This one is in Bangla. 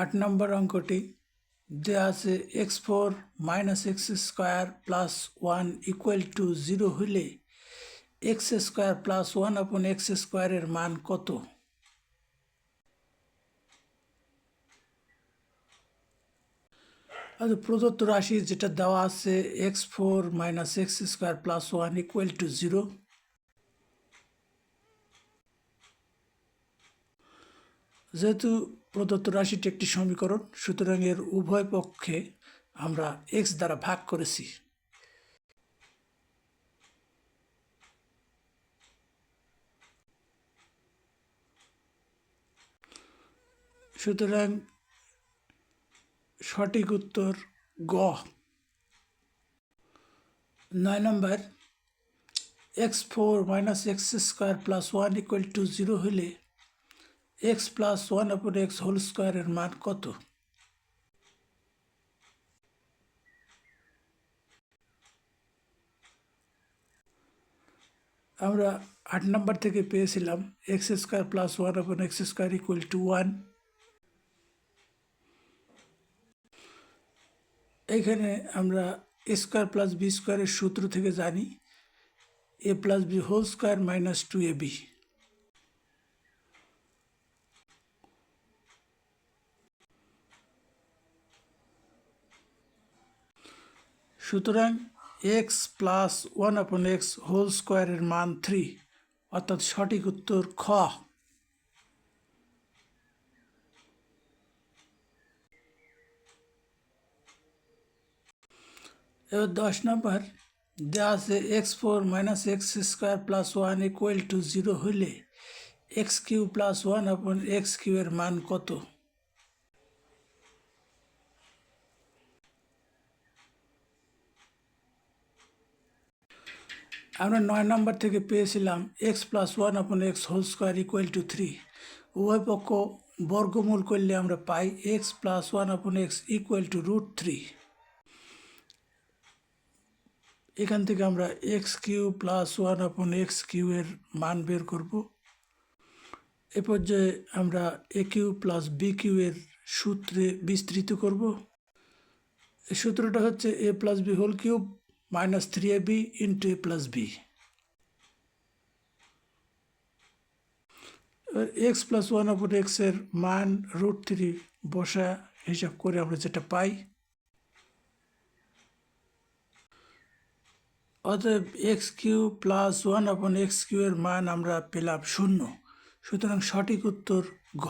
আট নম্বর অঙ্কটি দেওয়া আছে X four minus X square plus one equal to zero হলে X square plus one upon X স্কোয়ারের মান কত? আর প্রদত্ত রাশি যেটা দেওয়া আছে, X four minus X square plus one equal to zero. যেহেতু প্রদত্ত রাশিটি একটি সমীকরণ, সুতরাং এর উভয় পক্ষে আমরা এক্স দ্বারা ভাগ করেছি। সুতরাং সঠিক উত্তর গ। নয় নম্বর X four minus X square plus one equal to zero হলে X plus one upon X whole স্কোয়ারের মান কত? আমরা আট নম্বর থেকে পেয়েছিলাম, X square plus one upon X square equal to one এখানে আমরা এ স্কোয়ার প্লাস বি স্কোয়ারের সূত্র থেকে জানি, A plus B whole square minus two A B. সুতরাং x plus one upon x whole স্কোয়ারের মান থ্রি অর্থাৎ সঠিক উত্তর খ। এবার দশ নম্বর দেওয়া আছে x four minus x square plus one equal to zero হলে x cube plus one upon x cube এর মান কত? আমরা নয় নম্বর থেকে পেয়েছিলাম x plus one upon x whole square equal to three উভয় পক্ষ বর্গমূল করলে আমরা পাই x plus one upon x equal to root three এখান থেকে আমরা x cube plus one upon x cube এর মান বের করব। এ পর্যায়ে আমরা A cube plus B cube এর সূত্রে বিস্তৃত করব। সূত্রটা হচ্ছে A plus B whole cube A B into A plus B এবার এক্স প্লাস ওয়ান আপন এক্সের মান রুট থ্রি বসা হিসাব করে আমরা যেটা পাই। অতএব x cube plus one upon x cube এর মান আমরা পেলাম শূন্য। সুতরাং সঠিক উত্তর ঘ।